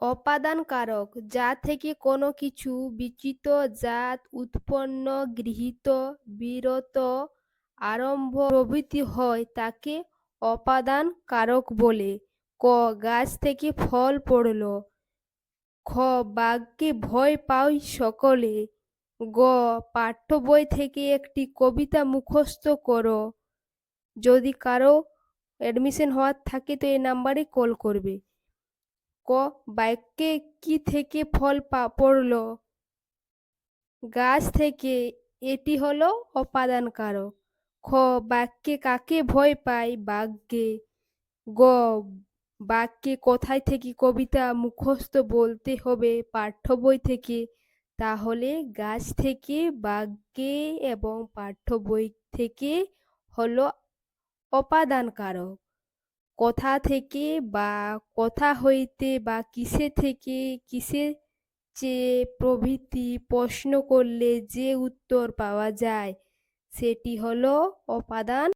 অপাদান কারক যা থেকে কোনো কিছু বিচিত, জাত, উৎপন্ন, গৃহীত, বিরত, আরম্ভ, প্রভৃতি হয়, তাকে অপাদান কারক বলে। ক, গাছ থেকে ফল পড়ল। খ, বাঘকে ভয় পায় সকলে। গ, পাঠ্য বই থেকে একটি কবিতা মুখস্থ করো। যদি কারও অ্যাডমিশন হওয়ার থাকে, তো এই নাম্বারে কল করবে। ক বাক্যে কি থেকে ফল পড়ল? গাছ থেকে, এটি হলো অপাদান কারক খ বাক্যে কাকে ভয় পায়? বাঘকে গ বাক্যে কোথায় থেকে কবিতা মুখস্থ বলতে হবে পাঠ্য বই থেকে? তাহলে গাছ থেকে, বাক্যে এবং পাঠ্য বই থেকে হলো অপাদান কারক কোথা থেকে বা কথা হইতে বা কিসে থেকে কিসে চেয়ে প্রভৃতি প্রশ্ন করলে যে উত্তর পাওয়া যায়, সেটি হলো অপাদান